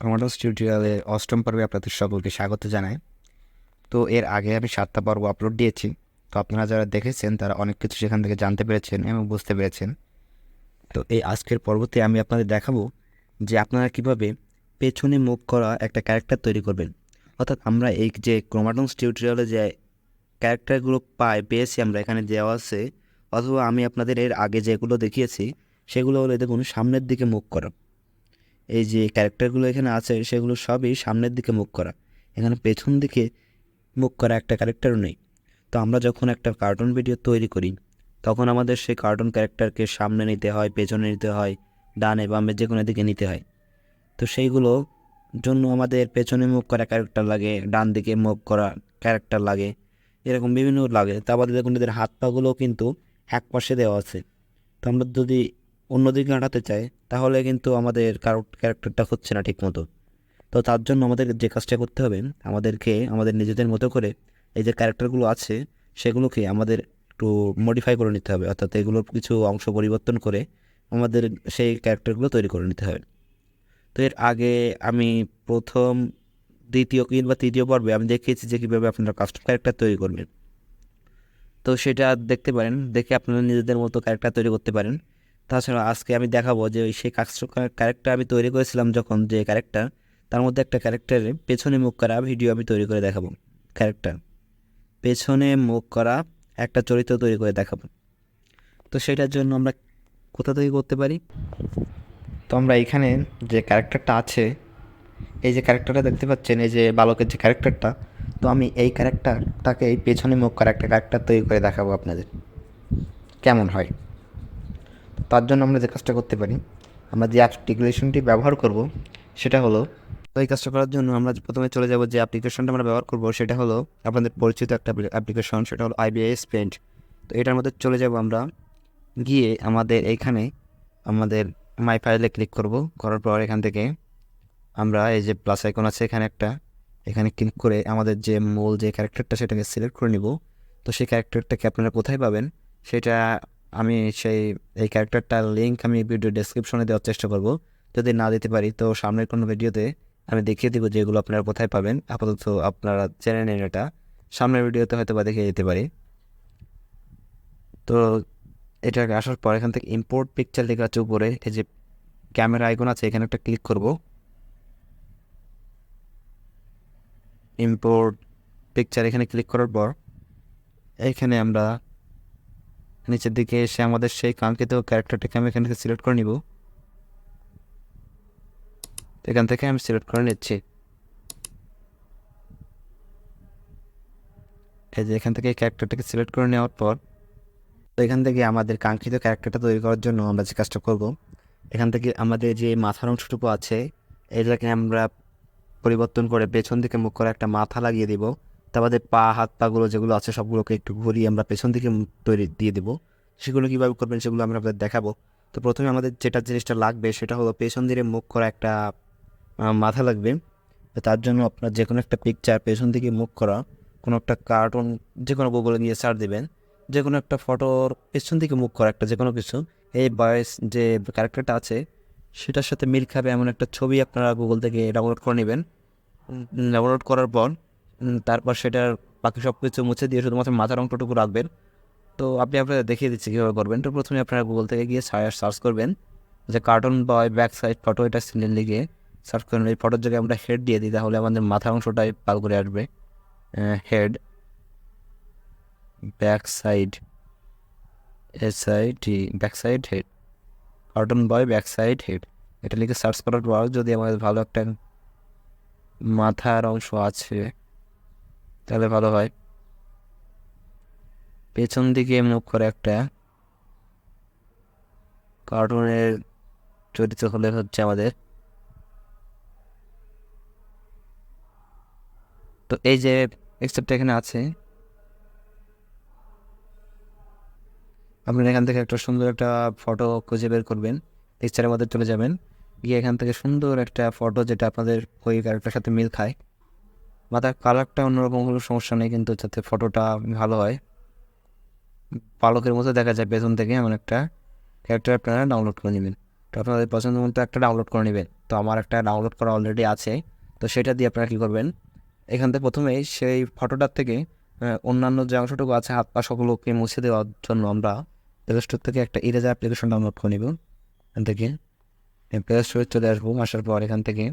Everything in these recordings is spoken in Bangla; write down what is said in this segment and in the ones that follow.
কমান্ডোস টিউটোরিয়ালে অষ্টম পর্বে আপনাদের সকলকে স্বাগত জানাই। তো এর আগে আমি সাতটা পর্ব আপলোড দিয়েছি। তো আপনারা যারা দেখেছেন, তারা অনেক কিছু সেখান থেকে জানতে পেরেছেন এবং বুঝতে পেরেছেন। তো এই আজকের পর্বতে আমি আপনাদের দেখাবো যে আপনারা কীভাবে পেছনে মুখ করা একটা ক্যারেক্টার তৈরি করবেন। অর্থাৎ আমরা এই যে ক্রোমাটন্স টিউটোরিয়ালে যে ক্যারেক্টারগুলো পাই, পেয়েছি, আমরা এখানে দেওয়া আছে, অথবা আমি আপনাদের এর আগে যেগুলো দেখিয়েছি, সেগুলো হলো দেখুন সামনের দিকে মুখ করা। এই যে ক্যারেক্টারগুলো এখানে আছে, সেগুলো সবই সামনের দিকে মুখ করা। এখানে পেছন দিকে মুখ করা একটা ক্যারেক্টারও নেই। তো আমরা যখন একটা কার্টুন ভিডিও তৈরি করি, তখন আমাদের সেই কার্টুন ক্যারেক্টারকে সামনে নিতে হয়, পেছনে নিতে হয়, ডানে বামে যে কোনো দিকে নিতে হয়। তো সেইগুলো জন্য আমাদের পেছনে মুখ করা ক্যারেক্টার লাগে, ডান দিকে মুখ করা ক্যারেক্টার লাগে, এরকম বিভিন্ন লাগে। তারপরে দেখুন, এদের হাত পাগুলোও কিন্তু এক পাশে দেওয়া আছে। তো আমরা যদি অন্যদিকে হাঁটাতে চাই তাহলে কিন্তু আমাদের কারও ক্যারেক্টারটা হচ্ছে না ঠিক মতো তো তার জন্য আমাদের যে কাজটা করতে হবে, আমাদেরকে, আমাদের নিজেদের মতো করে এই যে ক্যারেক্টারগুলো আছে, সেগুলোকে আমাদের একটু মডিফাই করে নিতে হবে। অর্থাৎ এগুলোর কিছু অংশ পরিবর্তন করে আমাদের সেই ক্যারেক্টারগুলো তৈরি করে নিতে হবে। তো এর আগে আমি প্রথম, দ্বিতীয় কিংবা তৃতীয় পর্বে আমি দেখিয়েছি যে কীভাবে আপনারা কাস্টম ক্যারেক্টার তৈরি করবেন। তো সেটা দেখতে পারেন, দেখে আপনারা নিজেদের মতো ক্যারেক্টার তৈরি করতে পারেন। তাছাড়া আজকে আমি দেখাবো যে ওই সেই ক্যারেক্টার আমি তৈরি করেছিলাম যখন যে ক্যারেক্টার তার মধ্যে একটা ক্যারেক্টারের পেছনে মুখ করা ভিডিও আমি তৈরি করে দেখাবো ক্যারেক্টার পেছনে মুখ করা একটা চরিত্র তৈরি করে দেখাবো। তো সেটার জন্য আমরা কোথা থেকে করতে পারি? তো আমরা এখানে যে ক্যারেক্টারটা আছে, এই যে ক্যারেক্টারটা দেখতে পাচ্ছেন, এই যে বালকের যে ক্যারেক্টারটা তো আমি এই ক্যারেক্টারটাকে এই পেছনে মুখ করা একটা ক্যারেক্টার তৈরি করে দেখাবো আপনাদের। কেমন হয়? তার জন্য আমরা যে কাজটা করতে পারি, আমরা যে অ্যাপ্লিকেশনটি ব্যবহার করব, সেটা হলো তো এই কাজটা করার জন্য আমরা প্রথমে চলে যাব যে অ্যাপ্লিকেশনটা আমরা ব্যবহার করব, সেটা হলো আপনাদের পরিচিত একটা অ্যাপ্লিকেশন, সেটা হলো আইবিএস পেন্ট। তো এটার মধ্যে চলে যাব আমরা, গিয়ে আমাদের এইখানে আমাদের মাই ফাইলে ক্লিক করব, করার পর এখান থেকে আমরা এই যে প্লাস আইকন আছে এখানে একটা, এখানে ক্লিক করে আমাদের যে মূল যে ক্যারেক্টারটা সেটাকে সিলেক্ট করে নিব। তো সেই ক্যারেক্টারটাকে আপনারা কোথায় পাবেন, সেটা আমি সেই, এই ক্যারেক্টারটার লিঙ্ক আমি ভিডিও ডেসক্রিপশনে দেওয়ার চেষ্টা করব। যদি না দিতে পারি, তো সামনের কোনো ভিডিওতে আমি দেখিয়ে দেবো যেগুলো আপনারা কোথায় পাবেন। আপাতত আপনারা জেনে নিন এটা। সামনের ভিডিওতে হয়তো বা দেখিয়ে দিতে পারি। তো এটা আসার পর এখান থেকে ইম্পোর্ট পিকচার লেখা আছে উপরে। এই যে ক্যামেরা আইকন আছে, এখানে একটা ক্লিক করব। ইম্পোর্ট পিকচার এখানে ক্লিক করার পর এইখানে আমরা নিচের দিকে এসে আমাদের সেই কাঙ্ক্ষিত ক্যারেক্টারটাকে আমি এখান থেকে সিলেক্ট করে নিব। এখান থেকে আমি সিলেক্ট করে নিচ্ছি। এই যে এখান থেকে ক্যারেক্টারটাকে সিলেক্ট করে নেওয়ার পর, তো এখান থেকে আমাদের কাঙ্ক্ষিত ক্যারেক্টারটা তৈরি করার জন্য আমরা যে কাজটা করব, এখান থেকে আমাদের যে মাথার অংশটুকু আছে, এটাকে আমরা পরিবর্তন করে পেছন দিকে মুখ করে একটা মাথা লাগিয়ে দিব। তারপরে পা, হাত, পাগুলো যেগুলো আছে সবগুলোকে একটু ঘুরিয়ে আমরা পেছন দিকে তৈরি দিয়ে দেবো। সেগুলো কীভাবে করবেন সেগুলো আমরা আপনাদের দেখাবো। তো প্রথমে আমাদের যেটা জিনিসটা লাগবে সেটা হলো পেছন দিকে মুখ করা একটা মাথা লাগবে। তার জন্য আপনার যে কোনো একটা পিকচার পেছন দিকে মুখ করা, কোনো একটা কার্টুন যে কোনো গুগলে নিয়ে সার্চ দেবেন। যে কোনো একটা ফটোর পেছন দিকে মুখ করা একটা যে কোনো কিছু। এই বয়স যে ক্যারেক্টারটা আছে, সেটার সাথে মিল খাবে এমন একটা ছবি আপনারা গুগল থেকে ডাউনলোড করে নেবেন। ডাউনলোড করার পর তারপর সেটার বাকি সব কিছু মুছে দিয়ে শুধুমাত্র মাথার অংশটুকু রাখবেন। তো আপনি আপনাদের দেখিয়ে দিচ্ছি কীভাবে করবেন। তো প্রথমে আপনারা গুগল থেকে গিয়ে সার্চ করবেন। যে cartoon boy back side photo এটা সিলেন লিখে সার্চ করবেন এই ফটোর জায়গায় আমরা হেড দিয়ে দিই, তাহলে আমাদের মাথার অংশটাই পাল করে আসবে। Head back side S I T back side head cartoon boy back side head এটা লিখে সার্চ করার পর যদি আমাদের ভালো একটা মাথার অংশ আছে তাহলে ভালো হয়। পেছন দিকে মুখ করে একটা কার্টুনের চরিত্র হলে হচ্ছে আমাদের। তো এই যে এক্সেপ্ট এখানে আছে। আপনারা এখান থেকে একটা সুন্দর একটা ফটো খুঁজে বের করবেন। পিকচারের মধ্যে চলে যাবেন। গিয়ে এখান থেকে সুন্দর একটা ফটো যেটা আপনাদের ওই ক্যারেক্টার সাথে মিল খায়। মাথার কালারটা অন্যরকম হলেও সমস্যা নেই, কিন্তু যাতে ফটোটা ভালো হয়। পালকের মতো দেখা যায় পেছন থেকে এমন একটা ক্যারেক্টার আপনারা ডাউনলোড করে নেবেন। তো আপনাদের পছন্দ মতো একটা ডাউনলোড করে নেবেন। তো আমার একটা ডাউনলোড করা অলরেডি আছে। তো সেটা দিয়ে আপনারা কী করবেন? এখান থেকে প্রথমেই সেই ফটোটার থেকে অন্যান্য যে অংশটুকু আছে, হাত পা সকলকে মুছে দেওয়ার জন্য আমরা প্লে স্টোর থেকে একটা ইরেজার অ্যাপ্লিকেশন ডাউনলোড করে নেব। এখান থেকে। প্লে স্টোরে চলে আসব, আসার পর এখান থেকে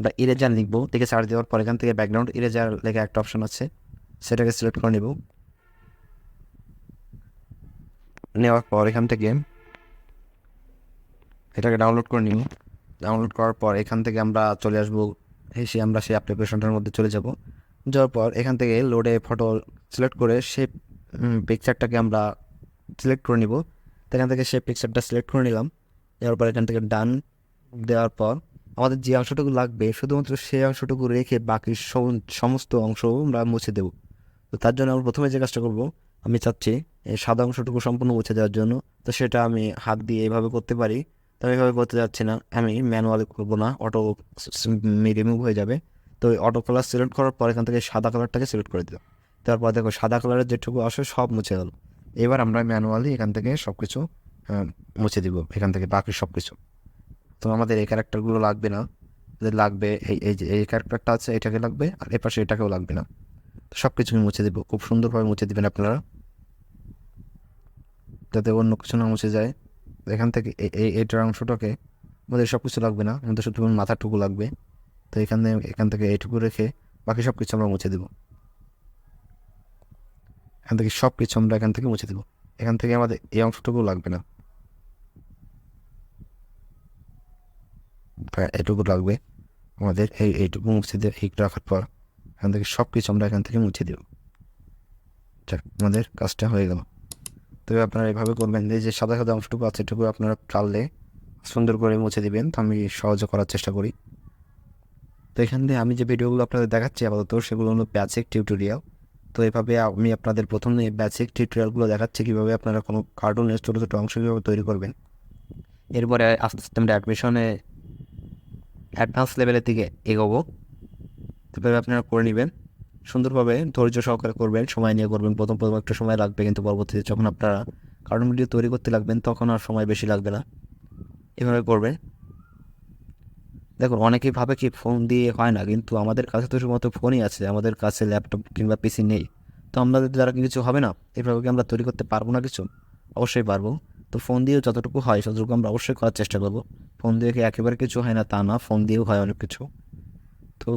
আমরা ইরেজার লিখব, দেখে সার্চ দেওয়ার পর এখান থেকে ব্যাকগ্রাউন্ড ইরেজার লেখা একটা অপশন আছে, সেটাকে সিলেক্ট করে নেব। নেওয়ার পর এখান থেকে এটাকে ডাউনলোড করে নিব। ডাউনলোড করার পর এখান থেকে আমরা চলে আসব, এসে আমরা সেই অ্যাপ্লিকেশনটার মধ্যে চলে যাব। যাওয়ার পর এখান থেকে লোডে ফটো সিলেক্ট করে সেই পিকচারটাকে আমরা সিলেক্ট করে নিব। এখান থেকে সেই পিকচারটা সিলেক্ট করে নিলাম। দেওয়ার পর এখান থেকে ডান দেওয়ার পর আমাদের যে অংশটুকু লাগবে, শুধুমাত্র সেই অংশটুকু রেখে বাকি সম- সমস্ত অংশ আমরা মুছে দেবো। তো তার জন্য আমরা প্রথমে যে কাজটা করব, আমি চাচ্ছি এই সাদা অংশটুকু সম্পূর্ণ মুছে দেওয়ার জন্য। তো সেটা আমি হাত দিয়ে এইভাবে করতে পারি, তো আমি এভাবে করতে যাচ্ছি না। আমি ম্যানুয়ালি করব না, অটো রিমুভ হয়ে যাবে। তো ওই অটো কালার সিলেক্ট করার পর এখান থেকে সাদা কালারটাকে সিলেক্ট করে দিলাম। তারপর দেখো সাদা কালারের যেটুকু আসে সব মুছে গেল। এবার আমরা ম্যানুয়ালি এখান থেকে সব কিছু মুছে দিব, এখান থেকে বাকি সব কিছু তো আমাদের এই ক্যারেক্টারগুলো লাগবে না। আমাদের লাগবে এই এই যে, এই ক্যারেক্টারটা আছে, এটাকে লাগবে, আর এপাশে এটাকেও লাগবে না। তো সব কিছু আমি মুছে দেবো। খুব সুন্দরভাবে মুছে দেবেন আপনারা। যাতে অন্য কিছু না মুছে যায়। এখান থেকে এই এই এটার অংশটাকে আমাদের সব কিছু লাগবে না। আমাদের শুধু মাথাটুকু লাগবে। তো এখানে, এখান থেকে এইটুকু রেখে বাকি সব কিছু আমরা মুছে দেবো। এখান থেকে সব কিছু আমরা এখান থেকে মুছে দেবো। এখান থেকে আমাদের এই অংশটুকু লাগবে না। এটুকু লাগবে। আমাদের এই এইটুকু মুছে দিয়ে এই রাখার পর এখান থেকে সব কিছু আমরা এখান থেকে মুছে দেব। আমাদের কাজটা হয়ে গেল। তবে আপনারা এভাবে করবেন যে সাদা সাদা অংশটুকু আছে, এটুকু আপনারা টাললে সুন্দর করে মুছে দিবেন। তো আমি সহজে করার চেষ্টা করি। তো এখান থেকে আমি যে ভিডিওগুলো আপনাদের দেখাচ্ছি আপাতত, সেগুলো হলো বেসিক টিউটোরিয়াল তো এভাবে আমি আপনাদের প্রথমে বেসিক টিউটোরিয়ালগুলো দেখাচ্ছি, কীভাবে আপনারা কোনো কার্টুনের ছোটো ছোটো অংশ কীভাবে তৈরি করবেন। এরপরে আস্তে আস্তে আমরা অ্যাডমিশনে অ্যাডভান্স লেভেলের দিকে এগোবো। তবে আপনারা করে নেবেন। সুন্দরভাবে ধৈর্য সহকারে করবেন, সময় নিয়ে করবেন। প্রথম প্রথম একটা সময় লাগবে কিন্তু পরবর্তীতে যখন আপনারা কার্টুন ভিডিও তৈরি করতে লাগবেন, তখন আর সময় বেশি লাগবে না। এভাবে করবেন। দেখুন, অনেকেই ভাবে কি ফোন দিয়ে হয় না, কিন্তু আমাদের কাছে তো শুধুমাত্র ফোনই আছে, আমাদের কাছে ল্যাপটপ কিংবা পিসি নেই। তো আমাদের দ্বারা কিছু হবে না? এভাবে কি আমরা তৈরি করতে পারব না কিছু? অবশ্যই পারব। তো ফোন দিয়েও যতটুকু হয় ততটুকু আমরা অবশ্যই করার চেষ্টা করব। ফোন দিয়ে কি একেবারে কিছু হয় না তা না ফোন দিয়েও হয় অনেক কিছু। তো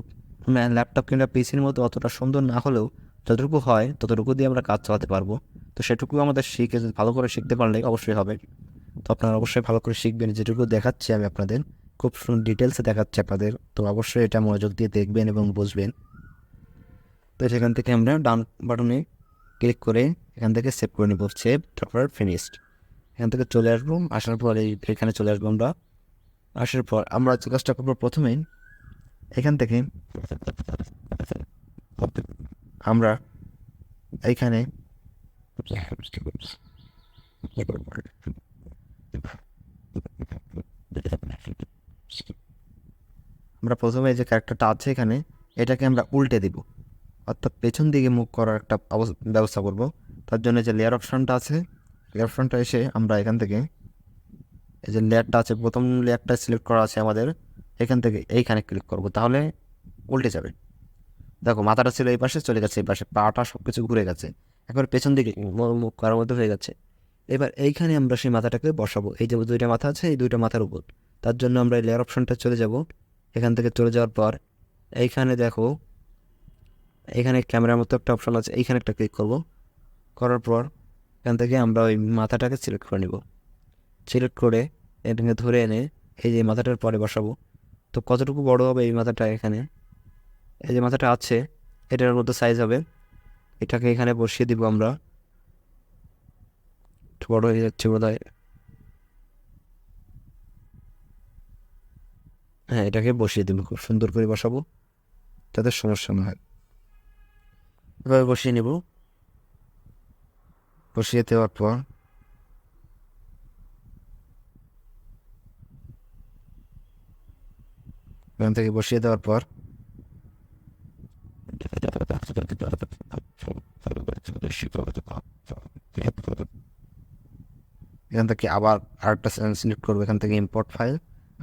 ল্যাপটপ কিংবা পিসির মতো অতটা সুন্দর না হলেও যতটুকু হয় ততটুকু দিয়ে আমরা কাজ চালাতে পারব। তো সেটুকু আমাদের শিখে ভালো করে শিখতে পারলে অবশ্যই হবে। তো আপনারা অবশ্যই ভালো করে শিখবেন, যেটুকু দেখাচ্ছি আমি আপনাদের। খুব সুন্দর ডিটেলসে দেখাচ্ছি আপনাদের। তো অবশ্যই এটা মনোযোগ দিয়ে দেখবেন এবং বুঝবেন। তো সেখান থেকে আমরা ডান বাটনে ক্লিক করে এখান থেকে সেভ করে নিব। সেভ তারপর ফিনিশড এখান থেকে চলে আসব, আসার পর এই এখানে চলে আসব আমরা। আসার পর আমরা কাজটা করব প্রথমেই এখান থেকে আমরা এইখানে আমরা প্রথমে যে ক্যারেক্টারটা আছে এখানে, এটাকে আমরা উল্টে দিব। অর্থাৎ পেছন দিকে মুখ করার একটা ব্যবস্থা করব। তার জন্য যে লেয়ার অপশানটা আছে লেয়ার অপশনটা এসে আমরা এখান থেকে এই যে লেয়ারটা আছে, প্রথম লেয়ারটা সিলেক্ট করা আছে আমাদের, এখান থেকে এইখানে ক্লিক করব, তাহলে উল্টে যাবে। দেখো, মাথাটা ছিল এই পাশে, চলে গেছে এই পাশে, পাটা সব কিছু ঘুরে গেছে, একবার পেছন দিকে মুখ করার মধ্যে হয়ে যাচ্ছে এবার এইখানে আমরা সেই মাথাটাকে বসাবো, এই যে দুইটা মাথা আছে, এই দুইটা মাথার উপর। তার জন্য আমরা এই লেয়ার অপশনটা চলে যাব, এখান থেকে চলে যাওয়ার পর এইখানে দেখো এখানে ক্যামেরার মতো একটা অপশন আছে, এইখানে একটা ক্লিক করব, করার পর এখান থেকে আমরা ওই মাথাটাকে সিলেক্ট করে নেব। সিলেক্ট করে এটাকে ধরে এনে এই যে মাথাটার পরে বসাবো। তো কতটুকু বড় হবে এই মাথাটা এখানে? এই যে মাথাটা আছে, এটার মধ্যে সাইজ হবে। এটাকে এখানে বসিয়ে দিব আমরা। একটু বড় হয়ে যাচ্ছে বোধ হয় হ্যাঁ এটাকে বসিয়ে দিব, খুব সুন্দর করে বসাবো। তাদের সমস্যা না হয়। এভাবে বসিয়ে নেব। বসিয়ে দেওয়ার পর এখান থেকে বসিয়ে দেওয়ার পর এখান থেকে আবার আরেকটা সিলেক্ট করব, এখান থেকে ইম্পোর্ট ফাইল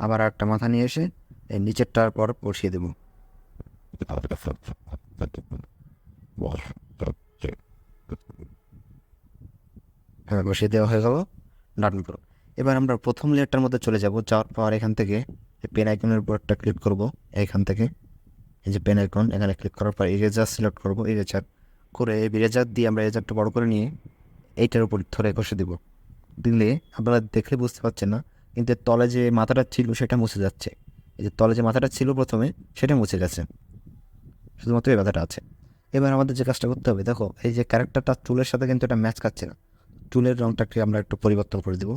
আবার আরেকটা মাথা নিয়ে এসে এই নিচেরটার পর বসিয়ে দেবো। হ্যাঁ বসিয়ে দেওয়া হয়ে গেল। করো। এবার আমরা প্রথম লেয়ারটার মধ্যে চলে যাব। যাওয়ার পর এখান থেকে পেন আইকনের উপর একটা ক্লিক করব। এখান থেকে এই যে পেন আইকন এখানে ক্লিক করার পর ইরেজার সিলেক্ট করব ইরেজার করে এই ইরেজার দিয়ে আমরা ইরেজারটা বড় করে নিয়ে এইটার উপর ধরে বসে দিব। দিলে আপনারা দেখলে বুঝতে পারছেন না, কিন্তু তলে যে মাথাটা ছিল সেটা মুছে যাচ্ছে। এই যে তলে যে মাথাটা ছিল প্রথমে, সেটা মুছে গেছে। শুধুমাত্র এই মাথাটা আছে। এবার আমাদের যে কাজটা করতে হবে, দেখো, এই যে ক্যারেক্টারটা চুলের সাথে কিন্তু এটা ম্যাচ খাচ্ছে না। চুলের রঙটাকে আমরা একটু পরিবর্তন করে দেবো।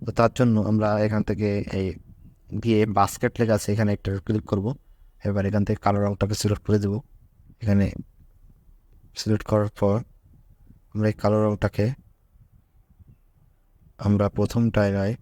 তো তার জন্য আমরা এখান থেকে এই গিয়ে বাস্কেট লেগে আছে, এখানে একটা ক্লিক করব। এবার এখান থেকে কালো রঙটাকে সিলেক্ট করে দেবো। এখানে সিলেক্ট করার পর আমরা এই কালো রঙটাকে আমরা প্রথমটায় রায়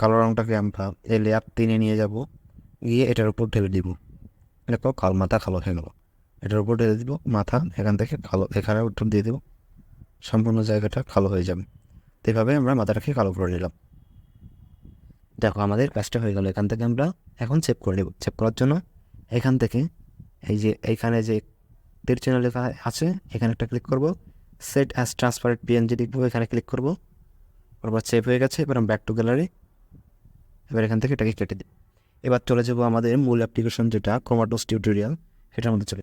কালো রঙটাকে আমরা এই লেয়ার তিনে নিয়ে যাব, গিয়ে এটার উপর ঢেলে দিব। দেখো, কাল মাথা কালো হয়ে গেল। এটার উপর ঢেলে দিব, মাথা এখান থেকে কালো এখানে উত্তর দিয়ে দেবো। সম্পূর্ণ জায়গাটা কালো হয়ে যাবে। এইভাবে আমরা মাথাটাকে কালো করে নিলাম। দেখো, আমাদের কাজটা হয়ে গেল। এখান থেকে আমরা এখন সেভ করে নেব। সেভ করার জন্য এখান থেকে এই যে এইখানে যে তীর চিহ্ন লেখা আছে, এখানে একটা ক্লিক করব। সেট অ্যাজ ট্রান্সপারেন্ট পিএনজি লিখব, এখানে ক্লিক করব। তারপর সেভ হয়ে গেছে, এবার ব্যাক টু গ্যালারি এবার এখান থেকে এটাকে কেটে দিই। এবার চলে যাব আমাদের মূল অ্যাপ্লিকেশন যেটা ক্রোমাটোস টিউটোরিয়াল সেটার মধ্যে চলে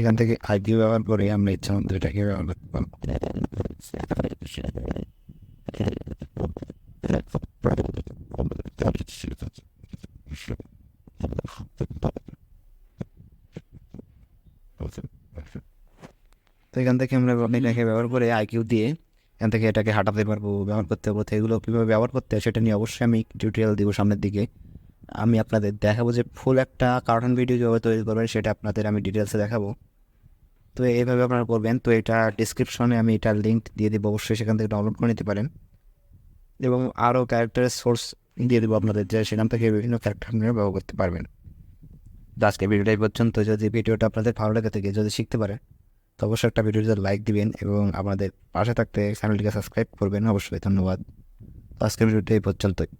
এখান থেকে আইডি ব্যবহার করে আমরা ইচ্ছা মতো এটাকে ব্যবহার করতে পারব। তো এখান থেকে আমরা এটাকে ব্যবহার করে আইকিউ দিয়ে এখান থেকে এটাকে হাঁটাতে পারব, ব্যবহার করতে পারব। তো এগুলো কীভাবে ব্যবহার করতে হয় সেটা নিয়ে অবশ্যই আমি টিউটোরিয়াল দিব সামনের দিকে। আমি আপনাদের দেখাবো যে ফুল একটা কার্টুন ভিডিও কীভাবে তৈরি করবেন সেটা আপনাদের আমি ডিটেলসে দেখাবো। তো এইভাবে আপনারা করবেন। তো এটা ডিসক্রিপশনে আমি এটার লিঙ্ক দিয়ে দেবো। অবশ্যই সেখান থেকে ডাউনলোড করে নিতে পারেন। এবং আরও ক্যারেক্টারের সোর্স দিয়ে দেবো আপনাদের। যে সেখান থেকে বিভিন্ন ক্যারেক্টার আপনারা ব্যবহার করতে পারবেন। তো আজকে ভিডিওটা এই পর্যন্ত। যদি ভিডিওটা আপনাদের ভালো লেগে থাকে, যদি শিখতে পারে, তো অবশ্যই একটা ভিডিওতে লাইক দিবেন এবং আমাদের পাশে থাকতে চ্যানেলটিকে সাবস্ক্রাইব করবেন। অবশ্যই ধন্যবাদ। আজকের ভিডিওটা এই পর্যন্তই।